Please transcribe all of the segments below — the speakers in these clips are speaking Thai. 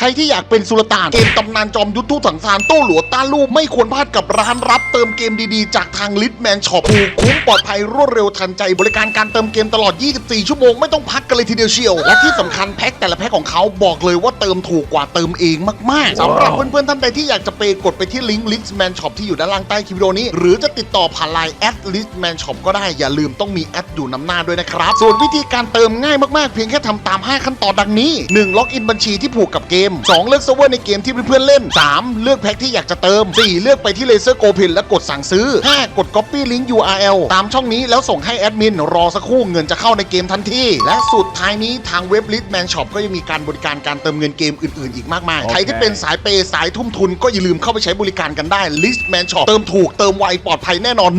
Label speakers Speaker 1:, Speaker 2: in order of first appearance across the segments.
Speaker 1: ใครที่อยากเป็นสุลต่านเกมตำนานจอมยุทธทุกสังสารโต้หลัวต้านลูกไม่ควรพลาดกับร้านรับเติมเกมดีๆ จากทางลิทแมนช็อปถูกคุ้มปลอดภัยรวดเร็วทันใจ บริการการเติมเกมตลอด 24 ชั่วโมงไม่ต้องพักกันเลยทีเดียวเชียว และที่สำคัญแพ็คแต่ละแพ็คของเขาบอกเลยว่าเติมถูกกว่าเติมเองมากๆสำหรับเพื่อนๆท่านใดที่อยากจะเปกดไปที่ลิงก์ลิทแมนช็อปที่อยู่ด้านล่างใต้คลิปวิดีโอนี้ หรือจะติดต่อผ่านไลน์แอดลิทแมนช็อปก็ได้อย่าลืมต้องมีแอดอยู่นำหน้าด้วยนะครับส่วนวิธีการเติมง่ายมากๆ เพียงแค่ทำตาม 5 ขั้นตอนดังนี้ 1. ล็อกอินบัญชีที่ผูกกับเกม 2. เลือกเซิร์ฟเวอร์ในเกมที่เพื่อนๆเล่น 3. เลือกแพ็คที่อยากจะเติม 4. เลือกไปที่เลเซอร์โกพินและกดสั่งซื้อ 5. กด Copy Link URL ตามช่องนี้แล้วส่งให้แอดมินรอสักครู่เงินจะเข้าในเกมทันทีและสุดท้ายนี้ทางเว็บลิทแมนช็อปก็ยังมีการบริการการเติมเงินเกมอื่นๆ อีกมากมายใครที่เป็นสายเปย์สายทุ่มทุนก็อย่าลืมเข้าไปใช้บริการกันได้ลิทแมนช็อปเติมถูกเติมไวปลอดภัยแน่นอน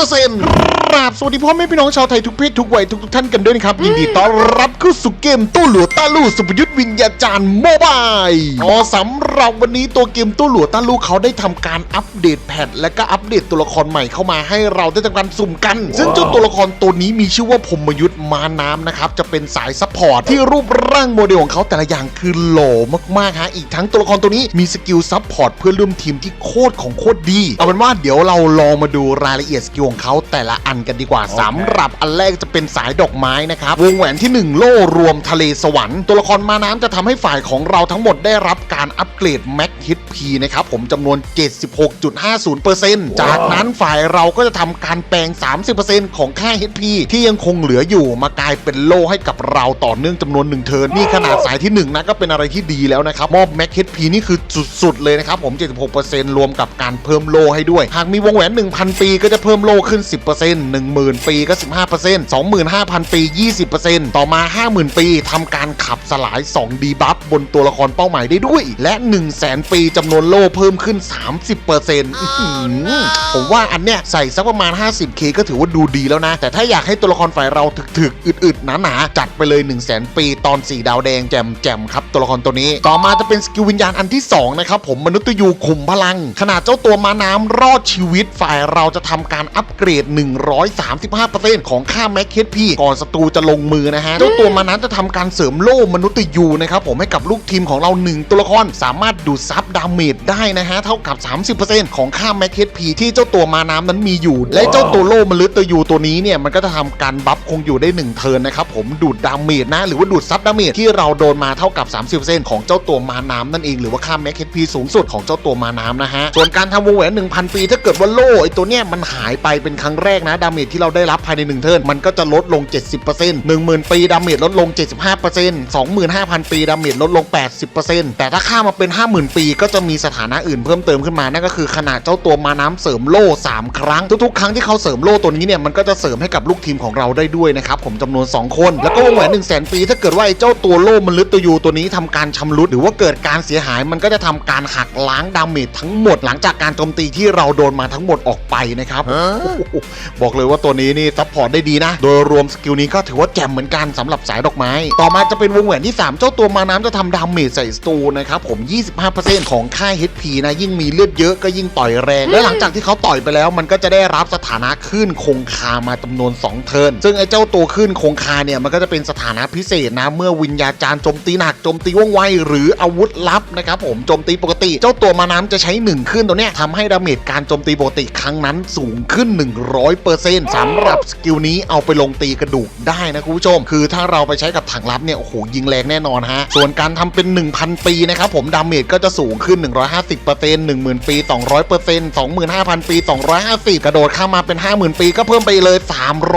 Speaker 1: 100%กราบสวัสดีพ่อแม่พี่น้องชาวไทยทุกเพศทุกวัยทุกๆท่านกันด้วยนะครับ ยินดีต้อนรับเข้าสู่เกมตู้หลัวต้าลู่สุพยุทธวิญญาจารย์โมบายอ๋อสำหรับวันนี้ตัวเกมตู้หลัวต้าลู่เขาได้ทำการอัปเดตแพทและก็อัปเดตตัวละครใหม่เข้ามาให้เราได้ทำการสุ่มกัน ซึ่งเจ้าตัวละครตัวนี้มีชื่อว่าพรหมยุทธ์มาน้ำนะครับ จะเป็นสายซัพพอร์ตที่รูปร่างโมเดลของเขาแต่ละอย่างคือหล่อมากๆฮะ อีกทั้งตัวละครตัวนี้มีสกิลซัพพอร์ตเพื่อนร่วมทีมที่โคตรของโคตรดี เอาเป็นว่าเดี๋ยวเราลองมาดูรายละเอียดสกิลของเขาแต่ละอันกันดีกว่าสำหรับอันแรกจะเป็นสายดอกไม้นะครับ วงแหวนที่ 1 โล่รวมทะเลสวรรค์ ตัวละครมาน้ำจะทำให้ฝ่ายของเราทั้งหมดได้รับการอัปเกรดแม็กฮิตพีนะครับผมจำนวน 76.50%จากนั้นฝ่ายเราก็จะทำการแปลง 30%ของค่า HP ที่ยังคงเหลืออยู่มากลายเป็นโล่ให้กับเราต่อเนื่องจำนวน 1 เทิร์นนี่ขนาดสายที่ 1 นะก็เป็นอะไรที่ดีแล้วนะครับมอบแม็กฮิตพีนี่คือสุดๆเลยนะครับผม 76%รวมกับการเพิ่มโล่ให้ด้วย หากมีวงแหวน 1,000 ปีก็จะเพิ่มโล่ขึ้น 10% 10,000 ปีก็ 15% 25,000 ปี 20%ต่อมา 50,000 ปีทำการขับสลาย 2 ดีบัฟบนตัวละครเป้าหมายได้ด้วย และ 100,000ปีจำนวนโล่เพิ่มขึ้น 30%อื้อหือผมว่าอันเนี้ยใส่สักประมาณ 50k ก็ถือว่าดูดีแล้วนะ แต่ถ้าอยากให้ตัวละครฝ่ายเราถึกๆ อึดๆหนาๆจัดไปเลย 100,000ปีตอน 4 ดาวแดงแจ่มๆครับตัวละครตัวนี้ ต่อมาจะเป็นสกิลวิญญาณอันที่2นะครับผมมนุษย์ยูขุมพลัง ขนาดเจ้าตัวมาน้ำรอดชีวิตฝ่ายเราจะทำการอัปเกรด 135%ของค่าแม็กเคพีก่อนศัตรูจะลงมือนะฮะเจ้าตัวมานั้นจะทำการเสริมโล่มนุษย์ยูนะครับผมให้กับลูกทีมของเรา 1 ตัวละครสามารถดูดซับดาเมจได้นะฮะ เท่ากับ 30%ของค่าแม็กเคพีที่เจ้าตัวมาน้ำนั้นมีอยู่ และเจ้าตัวโล่มนุษย์ยูตัวนี้เนี่ย มันก็จะทำการบัฟคงอยู่ได้ 1 เทิร์นนะครับผมดูดดาเมจนะ หรือว่าดูดซับดาเมจที่เราโดนมาเท่ากับ 30%ของเจ้าตัวมาน้ำนั่นเองหรือว่าค่าแม็กเคพีสูงสุดของเจ้าตัวมาน้ำนะฮะส่วนการทำวงแหวน1,000 ปี ถ้าเกิดว่าโล่ไอตัวเนี้ยมันหายไปเป็นครั้งแรกนะดาเมจที่เราได้รับภายใน1เทิร์นมันก็จะลดลง 70% 10,000 ปีดาเมจลดลง 75% 25,000 ปีดาเมจลดลง80%แต่ถ้าข้ามมาเป็น 50,000 ปี ก็จะมีสถานะอื่นเพิ่มเติมขึ้นมา นั่นก็คือขนาดเจ้าตัวมาน้ำเสริมโล่ 3 ครั้ง ทุกๆ ครั้งที่เขาเสริมโล่ตัวนี้เนี่ยมันก็จะเสริมให้กับลูกทีมของเราได้ด้วยนะครับผมจำนวน 2 คน แล้วก็วงแหวน1 0 0 0 0 0 ปี ถ้าเกิดว่าไอ้เจ้าตัวโล่มนุษย์ตัวยูตัวนี้ทำการชำรุดหรือว่าเกิดการเสียหายมันก็จะทำการหักล้างดาเมจทั้งหมด หลังจากการโจมตีที่เราโดนมาทั้งหมดออกไปนะครับโอ้โหบอกเลยว่าตัวนี้นี่ซัพพอร์ตได้ดีนะ โดยรวมสกิลนี้ก็ถือว่าแจ่มเหมือนกันสำหรับสายดอกไม้ ต่อมาจะเป็นวงแหวนที่ 3 เจ้าตัวมาน้ำจะทำดาเมจใส่สตูนะครับผม 25%ของค่าย HP นะ ยิ่งมีเลือดเยอะก็ยิ่งต่อยแรง และหลังจากที่เขาต่อยไปแล้ว มันก็จะได้รับสถานะขึ้นคงคามาจำนวน 2 เทิร์นซึ่งไอ้เจ้าตัวขึ้นคงคาเนี่ยมันก็จะเป็นสถานะพิเศษนะ เมื่อวิญญาจารย์โจมตีหนักโจมตีว่องไวหรืออาวุธลับนะครับผมโจมตีปกติ เจ้าตัวมาน้ำจะใช้ 1 ขึ้นตัวเนี้ยทำให้ดาเมจการโจมตีปกติครั้งนั้นสูงขึ้น 100%สำหรับสกิลนี้เอาไปลงตีกระดูกได้นะคุณผู้ชม คือถ้าเราไปใช้กับถังลับเนี่ยโอ้โหยิงแรงแน่นอนฮะส่วนการทำเป็น 1,000 ปีนะครับผมดาเมจก็จะสูงขึ้น 150% 10,000 ปี 200% 25,000 ปี 250 กระโดดข้ามมาเป็น 50,000 ปีก็เพิ่มไปเลย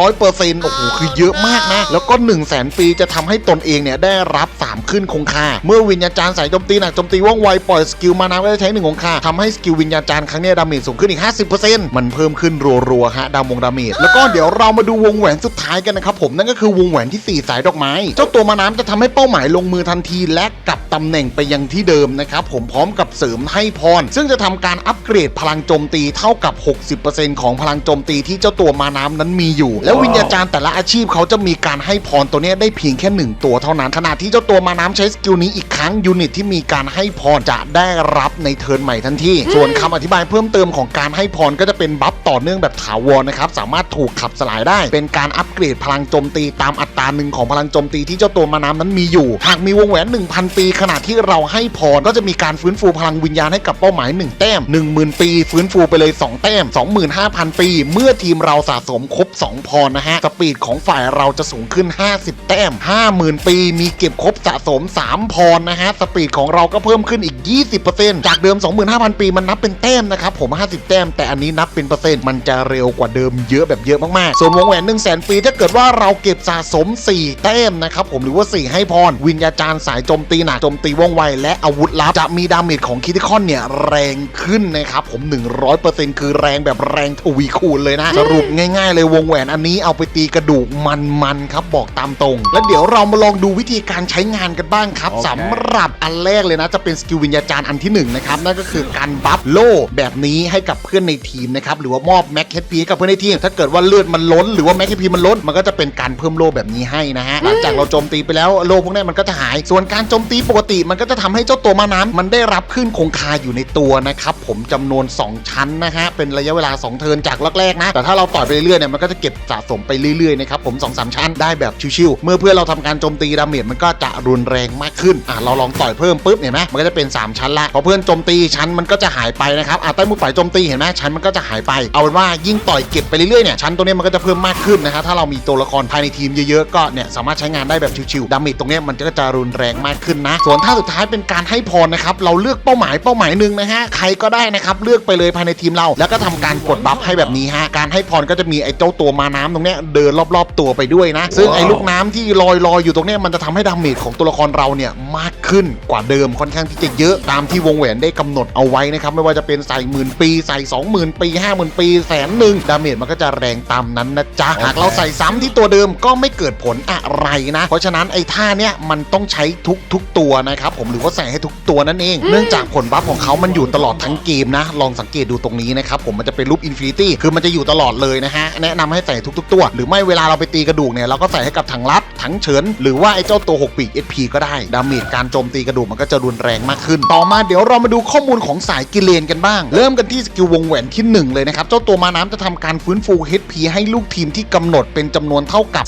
Speaker 1: 300%โอ้โหคือเยอะมากนะ แล้วก็ 1 0 0 0 0แปีจะทำให้ตนเองเนี่ยได้รับ 3 ขึ้นคงคาเมื่อวิญญาจารย์สายโจมตีหนักโจมตีว่องไวปล่อยสกิลมานาก็จะใช้1คงคาทำให้สกิลวิญญาจารย์ครั้งนี้ดาเมจสูงขึ้นอีก 50%มันเพิ่มขึ้นรัวๆฮะดามงดาเมจแล้วก็เดี๋ยวเรามาดูวงแหวนสุดท้ายกันนะครับผมนั่นก็คือวงแหวนที่ 4 สายดอกไม้ เจ้าตัวมาน้ำจะทำให้เป้าหมายลงมือทันทีและ กลับตำแหน่งไปยังที่เดิมนะครับผมพร้อมกับเสริมให้พร ซึ่งจะทำการอัปเกรดพลังโจมตีเท่ากับ 60%ของพลังโจมตีที่เจ้าตัวมาน้ำนั้นมีอยู่ แล้ววิญญาจารย์แต่ละอาชีพเขาจะมีการให้พรตัวนี้ได้เพียงแค่หนึ่งตัวเท่านั้นขณะที่เจ้าตัวมาน้ำใช้สกิลนี้อีกครั้งยูนิตที่มีการให้พรจะได้รับในเทิร์นใหม่ทันทีส่วนคำอธิบายเพิ่มเติมของการให้พรก็จะเป็นบัฟต่อเนื่องแบบถาวรนะครับสามารถถูกขับสลายได้ เป็นการอัปเกรดพลังโจมตีตามอัตราหนึ่งของพลังโจมตีที่เจ้าตัวมาน้ำนั้นมีอยู่ หากมีวงแหวน 1,000ปีขณะที่เราให้พรก็จะมีการฟื้นฟูพลังวิญญาณให้กับเป้าหมาย 1 แต้ม 10,000 ปี ฟื้นฟูไปเลย 2 แต้ม 25,000 ปี เมื่อทีมเราสะสมครบ 2 พรนะฮะ สปีดของฝ่ายเราจะสูงขึ้น 50 แต้ม 50,000 ปี มีเก็บครบสะสม 3 พรนะฮะ สปีดของเราก็เพิ่มขึ้นอีก 20%จากเดิม 25,000 ปีมันนับเป็นแต้มนะครับผม 50 แต้ม แต่อันนี้นับเป็นเปอร์เซ็นต์มันจะเร็วกว่าเดิมเยอะแบบเยอะมากๆ ส่วนวงแหวน1 0 0 0 0 0 ปีถ้าเกิดว่าเราเก็บสะสม 4 แต้มนะครับผมหรือว่า 4 ให้พรวิญญาจารย์สายโจมตีหนักโจมตีว่องไวและอาวุธลับ จะมีดาเมจของคิติคอนเนี่ยแรงขึ้นนะครับผม 100%คือแรงแบบแรงทวีคูณเลยนะ สรุปง่ายๆเลยวงแหวนอันนี้เอาไปตีกระดูกมันๆครับบอกตามตรง แล้วเดี๋ยวเรามาลองดูวิธีการใช้งานกันบ้างครับ
Speaker 2: โอเค
Speaker 1: สำหรับอันแรกเลยนะ จะเป็นสกิลวิญญาจารย์อันที่หนึ่งนะครับนั่นก็คือการบัฟโล่แบบนี้ให้กับเพื่อนในทีมนะครับหรือว่ามอบแม็กเฮดพีกับเพื่อนในทีม ถ้าเกิดว่าเลือดมันล้นหรือว่าแม็กเฮดพีมันล้นมันก็จะเป็นการเพิ่มโล่แบบนี้ให้นะฮะหลังจากเราโจมตีไปแล้วโล่พวกนี้มันก็จะหายส่วนการโจมตีปกติมันก็จะทำให้เจ้าตัวมาน้ำมันได้รับขึ้นคงคาอยู่ในตัวนะครับผมจำนวน 2 ชั้นนะฮะเป็นระยะเวลา 2 เทิร์นจากแรกๆนะแต่ถ้าเราต่อยไปเรื่อยๆเนี่ยมันก็จะเก็บสะสมไปเรื่อยๆนะครับผม2อสชั้นได้แบบชิวๆเมื่อเพื่อนเราทำการโจมตีดาเมจมันก็จะรุนแรงมากขึ้นอะเราลองต่อยเพิ่มปุ๊บเห็นไหมมันก็จะเป็น 3 ชั้นละพอเพื่อนโจมตีชั้นมันก็จะหายไปนะครับอะใต้มือฝ่ายโจมตีเห็นไหมชั้นมันก็จะหายไปเอาเป็นว่ายิ่งต่อยเก็บไปเรื่อยๆเนี่ยชั้นตัวนี้มันก็จะเพิ่มมากขึ้นนะฮะถ้าเรามีตัวละครภายในทีมเยอะๆก็เนี่ยสามารถใช้งานได้แบบชิวๆดาเมจตรงนี้มันก็จะรุนแรงมากขึ้นนะ ส่วนท่าสุดท้ายเป็นการให้พรนะครับ เราเลือกเป้าหมายเป้าหมายหนึ่งนะฮะ ใครก็ได้นะครับ เลือกไปเลยภายในทีมเรา แล้วก็ทำการกดบัฟให้แบบนี้ฮะ การให้พรก็จะมีไอ้เจ้าตัวมาน้ำตรงเนี้ยเดินรอบๆตัวไปด้วยนะ ซึ่งไอ้ลูกน้ำที่ลอยลอยๆอยู่ตรงเนี้ยมันจะทำให้ดาเมจของตัวละครเราเนี่ยมากขึ้นกว่าเดิมค่อนข้างที่จะเยอะตามที่วงแหวนได้กำหนดเอาไว้นะครับไม่ว่าจะเป็นใส่หมื่นปีใส่สองหมื่นปีห้าหมื่นปีแสนหนึ่งดาเมจมันก็จะแรงตามนั้นนะจ๊ะหากเราใส่ซ้ำที่ตัวเดิมก็ไม่เกิดผลอะไรนะ เพราะฉะนั้นไอ้ท่าเนี้ยมันต้องใช้ทุกๆตัวนะครับผมหรือว่าใส่ให้ทุกตัวนั่นเอง เนื่องจากผลบัฟของเขามันอยู่ตลอดทั้งเกมนะ ลองสังเกตดูตรงนี้นะครับผมมันจะเป็นรูปอินฟินิตี้คือมันจะอยู่ตลอดเลยนะฮะแนะนำให้ใส่ทุกๆตัว หรือไม่เวลาเราไปตีกระดูกเนี่ยเราก็ใส่ให้กับถังลับถังเฉินหรือว่าไอ้เจ้าตัว 6 ปีก SP ก็ได้ดาเมจการโจมตีกระดูกมันก็จะรุนแรงมากขึ้น ต่อมาเดี๋ยวเรามาดูข้อมูลของสายกิเลนกันบ้าง เริ่มกันที่สกิลวงแหวนที่หนึ่งเลยนะครับเจ้าตัวมาน้ำจะทำการฟื้นฟู HP ให้ลูกทีมที่กำหนดเป็นจำนวนเท่ากับ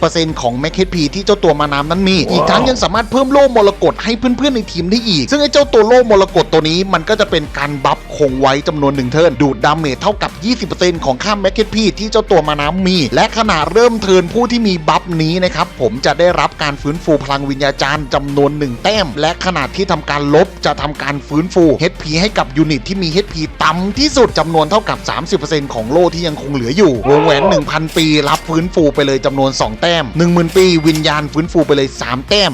Speaker 1: 30%ของแม็ก HP ที่เจ้าตัวมาน้ำนั้นมี อีกทั้งยังสามารถเพิ่มโล่มรกตให้เพื่อนๆในทีมได้อีก ซึ่งไอ้เจ้าตัวโล่มรกตตัวนี้มันก็จะเป็นการบัฟคงไว้จำนวนหนึ่งเทิร์นดูดดาเมจเท่ากับ 20%ของค่าแม็ก HP ที่เจ้าตัวมาน้ำมี และขณะเริ่มเทิร์นผู้ที่มีบัฟนี้นะครับผมจะได้รับการฟื้นฟูพลังวิญญาจารย์จำนวนหนึ่งแต้ม และขณะที่ทำการลบจะทำการฟื้นฟู HP ให้กับยูนิตที่มี HP ต่ำที่สุดจำนวนเท่ากับ 30%ของโล่ที่ยังคงเหลืออยู่วงแหวน 1,000 ปีรับฟื้นฟูไปเลยจำนวน 2 แต้ม 10,000 ปี วิญญาณฟื้นฟูไปเลย 3 แต้ม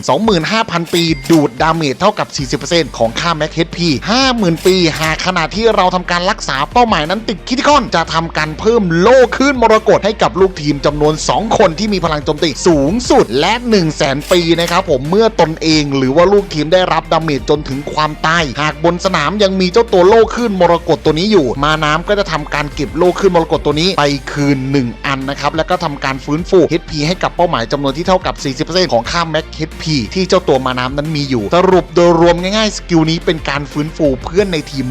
Speaker 1: 25,000 ปีดูดดาเมจเท่ากับ 40%ของค่าแม็ก HP 50,000 ปี หากขณะที่เราทำการรักษาเป้าหมายนั้นติดคิติคอนจะทำการเพิ่มโล่ขึ้นมรกตให้กับลูกทีมจำนวน 2 คนที่มีพลังโจมตีสูงสุดและ 1 0 0 0 0แสนปีนะครับผมเมื่อตนเองหรือว่าลูกทีมได้รับดาเมจจนถึงความตาย หากบนสนามยังมีเจ้าตัวโล่ขึ้นมรกตตัวนี้อยู่ มาน้ำก็จะทำการเก็บโล่ขึ้นมรกตตัวนี้ไปคืน 1 อันนะครับแล้วก็ทำการฟื้นฟู HP ให้กับเป้าหมายจำนวนที่เท่ากับ 40%ของค่าแม็ก HP ที่เจ้าตัวมาน้ำนั้นมีอยู่ สรุปโดยรวมง่ายๆ สกิลนี้เป็นการฟื้นฟูเพื่อนในทีม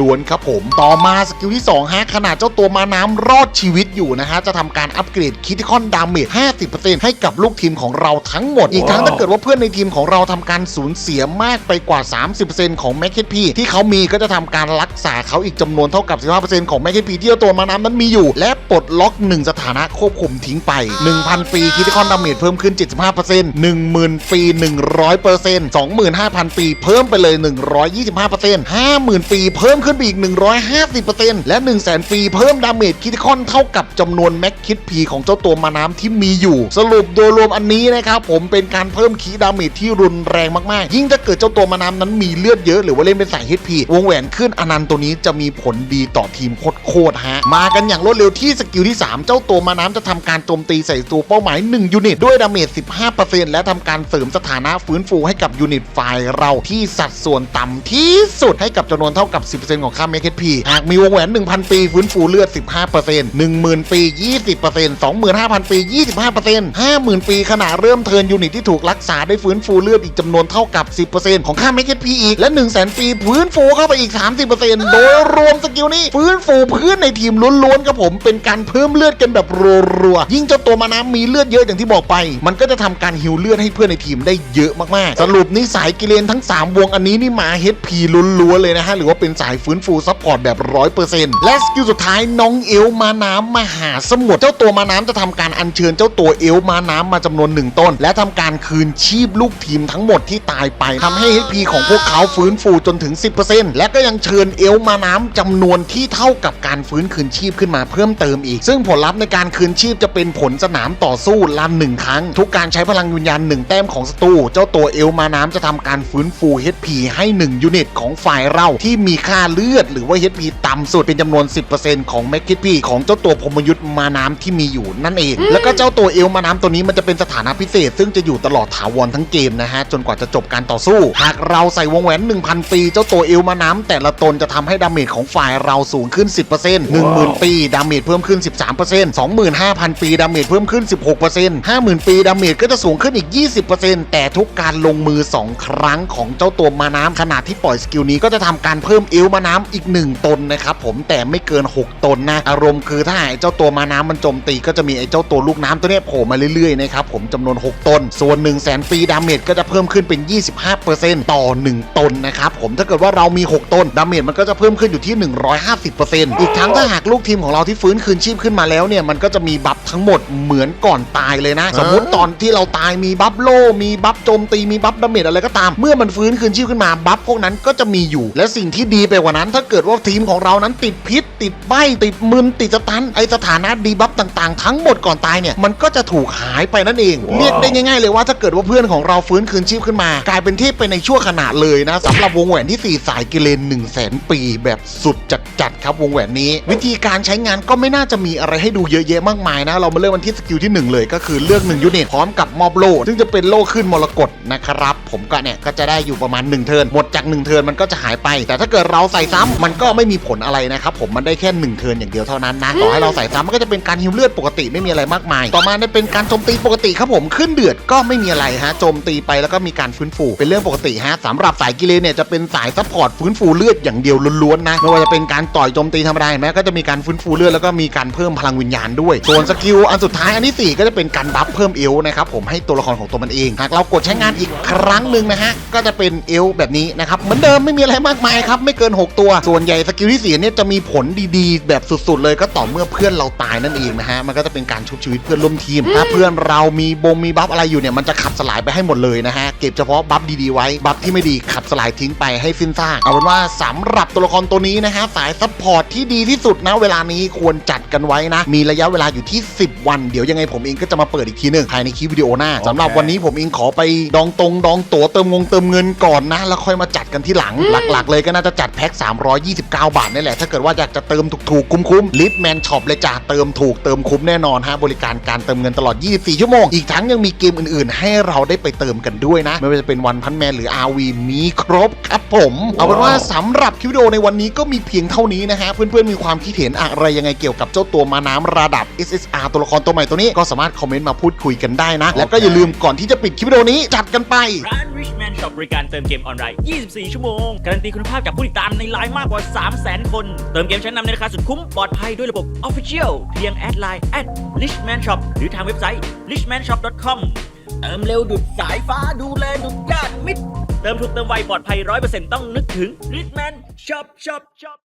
Speaker 1: ล้วนๆครับผม ต่อมาสกิลที่2ฮะขนาดเจ้าตัวมาน้ำรอดชีวิตอยู่นะฮะจะทำการอัปเกรดคิติคอนดาเมจ50%ให้กับลูกทีมของเราทั้งหมด อีกทั้งถ้าเกิดว่าเพื่อนในทีมของเราทำการสูญเสียมากไปกว่า 30%ของแม็ก HP ที่เขามีก็จะทำการรักษาเขาอีกจำนวนเท่ากับ 15%ของแม็ก HP ที่เจ้าตัวมาน้ำนั้นมีอยู่ และปลดล็อก 1 สถานะควบคุมทิ้งไป 1,000 ปีคิติคอนดาเมจเพิ่มขึ้น 75% 10,000ปี100% 25,000 ปี เพิ่มไปเลย 125% 50,000 ปี เพิ่มขึ้นไปอีก 150%และ 100,000 ปี เพิ่มดาเมจคิติคอนเท่ากับจำนวนแม็กคิดพีของเจ้าตัวมาน้ำที่มีอยู่ สรุปโดยรวมอันนี้นะครับผมเป็นการเพิ่มคีดาเมจที่รุนแรงมากๆ ยิ่งถ้าเกิดเจ้าตัวมาน้ำนั้นมีเลือดเยอะหรือว่าเล่นเป็นสาย HP วงแหวนขึ้นอนันต์ตัวนี้จะมีผลดีต่อทีมโคตรฮะ มากันอย่างรวดเร็วที่สกิลที่ 3 เจ้าตัวมาน้ำจะทำการโจมตีใส่ตัวเป้าหมาย 1 ยูนิต ด้วยดาเมจ 15%และทำการเสริมสถานะฟื้นฟูให้กับยูนิตฝ่ายเราที่สัดส่วนต่ำที่สุดให้กับจำนวนเท่ากับ 10%ของค่าเมคพีหากมีวงแหวน 1,000 ปีฟื้นฟูเลือด 15% 10,000 ปี 20% 25,000 ปี 25% 50,000 ปีขณะเริ่มเทินยูนิตที่ถูกรักษาได้ฟื้นฟูเลือดอีกจำนวนเท่ากับ 10%ของค่าเมคพีอีกและ 100,000 ปีฟื้นฟูเข้าไปอีก 30%โดยรวมสกิลนี้ฟื้นฟูเพื่อนในทีมล้วนๆครับผมเป็นการเพิ่มเลือดกันแบบรัวๆยิ่งเจ้าตัวมาน้ำมีเลือดเยอะอย่างที่บอกไป มันก็จะทำการฮิวเลือดให้เพื่อนในทีมได้เยอะมากๆสรุปนี่สายกิเลนทั้ง 3 วงอันนี้นี่มา HP ล้วนๆเลยนะฮะ หรือว่าเป็นสายฟื้นฟูซัพพอร์ตแบบ 100%และสกิลสุดท้ายน้องเอลมาน้ำมหาสมุทรเจ้าตัวมาน้ำจะทำการอัญเชิญเจ้าตัวเอลมาน้ำมาจำนวนหนึ่งต้น และทำการคืนชีพลูกทีมทั้งหมดที่ตายไปทำให้ HP ของพวกเขาฟื้นฟูจนถึง 10%และก็ยังเชิญเอลมาน้ำจำนวนที่เท่ากับการฟื้นคืนชีพขึ้นมาเพิ่มเติมอีก ซึ่งผลลัพธ์ในการคืนชีพจะเป็นผลสนามต่อสู้ลันหนึ่งครั้ง ทุกการใช้พลังวิญญาณหนึ่งแต้มของศัตรูเจ้าตัวเอลมาน้ำจะทำการฟื้นฟู HP ให้ 1 ยูนิตของฝ่ายเราที่มีค่าเลือดหรือว่า HP ต่ำสุดเป็นจำนวน 10%ของแม็กคิพีของเจ้าตัวพรหมยุทธ์มาน้ำที่มีอยู่นั่นเอง แล้วก็เจ้าตัวเอลมาน้ำตัวนี้มันจะเป็นสถานะพิเศษ ซึ่งจะอยู่ตลอดถาวรทั้งเกมนะฮะจนกว่าจะจบการต่อสู้ หากเราใส่วงแหวน 1,000 ปี เจ้าตัวเอลมาน้ำแต่ละตนจะทำให้ดาเมจของฝ่ายเราสูงขึ้น 10% 10,000 ปีดาเมจเพิ่มขึ้น 13% 25,000 ปีดาเมจเพิ่มขึ้น 16% 50,000 ปีดาเมจก็จะสูงขึ้นอีก 20%แต่ทุกการลงมือ 2 ครั้งของเจ้าตัวมาน้ำขนาดที่ปล่อยสกิลนี้ก็จะทำการเพิ่มเอลมาน้ำอีก 1 ตนนะครับผมแต่ไม่เกิน 6 ตนนะอารมณ์คือถ้าไอ้เจ้าตัวมาน้ำมันโจมตีก็จะมีไอ้เจ้าตัวลูกน้ำตัวเนี้ยโผล่มาเรื่อยๆนะครับผมจำนวน 6 ตน ส่วน1 0 0 0 0แสนปีดาเมจก็จะเพิ่มขึ้นเป็น 25%ต่อ 1 ตนนะครับผมถ้าเกิดว่าเรามี 6 ตนดาเมจมันก็จะเพิ่มขึ้นอยู่ที่ 150%อีกทั้งถ้าหากลูกทีมของเราที่ฟื้นคืนชีพขึ้นมาแล้วเนี่ยมันก็จะมีบัฟทั้งหมดเหมือนก่อนตายเลยนะ สมมติตอนที่เราตายมีบัฟโลมีบัฟโจมตีมีบัฟดาเมจอะไรก็ตาม เมื่อมันฟื้นคืนชีพขึ้นมาบัฟพวกนั้นก็จะมีอยู่ และสิ่งที่ดีไปกว่านั้น ถ้าเกิดว่าทีมของเรานั้นติดพิษ ติดใบติดมึนติดสตันไอสถานะดีบัฟต่างๆ ทั้งหมดก่อนตายเนี่ยมันก็จะถูกหายไปนั่นเอง เรียกได้ง่ายๆเลยว่าถ้าเกิดว่าเพื่อนของเราฟื้นคืนชีพขึ้นมา กลายเป็นเทพไปในชั่วขณะเลยนะสำหรับวงแหวนที่ 4 สายกิเลน1 0 0 0 0แสนปี แบบสุดจัดๆครับวงแหวนนี้ วิธีการใช้งานก็ไม่น่าจะมีอะไรให้ดูเยอะแยะมากมายนะ เรามาเริ่มกันที่สกิลที่ 1 เลยก็คือเลือก1ยูนิตพร้อมกับมอบโล่ซึ่งจะเป็นโล่ขึ้นมรกตนะครับ ผมก็เนี่ยก็จะได้อยู่ประมาณ 1 เทิร์นหมดจาก 1 เทิร์นมันก็จะหายไป แต่ถ้าเกิดเราใส่ซ้ำมันก็ไม่มีผลอะไรนะครับผมมันได้แค่ 1 เทิร์นอย่างเดียวเท่านั้นนะต่อให้เราใส่ซ้ำมันก็จะเป็นการฮิวเลือดปกติไม่มีอะไรมากมาย ต่อมาเนี่ยเป็นการโจมตีปกติครับผมขึ้นเดือดก็ไม่มีอะไรฮะโจมตีไปแล้วก็มีการฟื้นฟูเป็นเรื่องปกติฮะสำหรับสายกิเลนเนี่ยจะเป็นสายซัพพอร์ตฟื้นฟูเลือดอย่างเดียวล้วนๆนะไม่ว่าจะเป็นการต่อยโจมตีธรรมดาเห็นไหมก็จะมีการฟื้นฟูเลือดแล้วก็มีการเพิ่มพลังวิญญาณด้วยส่วนสกิลอันสุดท้ายอันที่สี่ก็จะเป็นการบัฟเพิ่มเอลนะครับผมให้ตัวละครของตัวมันเองหากเรากดใช้งานอีกครั้งหนึ่งนะฮะ ก็จะเป็นเอลแบบนี้นะครับ เหมือนเดิมไม่มีอะไรมากมายครับ ไม่เกิน 6 ตัว ส่วนใหญ่สกิลที่สี่เนี่ยจะมีผลดีๆ แบบสุด ๆ เลยก็ต่อเมื่อเพื่อนเราตายนั่นเองนะฮะ มันก็จะเป็นการชุบชีวิตเพื่อนร่วมทีม ถ้าเพื่อนเรามีบงมีบัฟอะไรอยู่เนี่ยมันจะขับสลายไปให้หมดเลยนะฮะ เก็บเฉพาะบัฟดีๆไว้ บัฟที่ไม่ดีขับสลายทิ้งไปให้สิ้นซากเอาเป็นว่าสำหรับตัวละครตัวนี้นะฮะสายซัพพอร์ตที่ดีที่สุดนะเวลานี้ควรจัดกันไว้นะ มีระยะเวลาอยู่ที่ 10 วัน เดี๋ยวยังไงผมเองก็จะมาเปิดอีกทีหนึ่งภายในคลิปวิดีโอหน้าสำหรับวันนี้ผมเองขอไปดองตรงดองตั๋วเติมงงเติมเงินก่อนนะ แล้วค่อยมาจัดกันที่หลัง หลักๆ เลยก็น่าจะจัดแพ็ค329 บาทนี่แหละ ถ้าเกิดว่าอยากจะเติมถูกๆ คุ้มๆลิฟแมนช็อปเลยจ้าเติมถูกเติมคุ้มแน่นอนฮะบริการการเติมเงินตลอด 24 ชั่วโมง อีกทั้งยังมีเกมอื่นๆ ให้เราได้ไปเติมกันด้วยนะ ไม่ว่าจะเป็นวันพันแมนหรือ RV มีครบครับผม เอาเป็นว่าสำหรับคลิปวิดีโอในวันนี้ก็มีเพียงเท่านี้นะฮะเพื่อนๆมีความคิดเห็นอะไรยังไงเกี่ยวกับเจ้าตัวมาน้ำระดับ SSR ตัวละครตัวใหม่ตัวนี้ก็สามารถคอมเมนต์มาพูดคุยกันได้นะ และก็อย่าลืมก่อนที่จะปิดคลิปวิดีโอนี้จัดกันไป
Speaker 2: ร้าน Richman Shop บริการเติมเกมออนไลน์ 24 ชั่วโมง การันตีคุณภาพจากผู้ติดตามในไลน์มากกว่า 300,000 คน เติมเกมชั้นนำในราคาสุดคุ้ม ปลอดภัยด้วยระบบ Official เพียงแอดไลน์ at Richman Shop หรือทางเว็บไซต์ richmanshop.com เติมเร็วดุดสายฟ้าดูแลดุดญาติมิตร เติมถูกเติมไวปลอดภัย 100%ต้องนึกถึง Richman Shop Shop Shop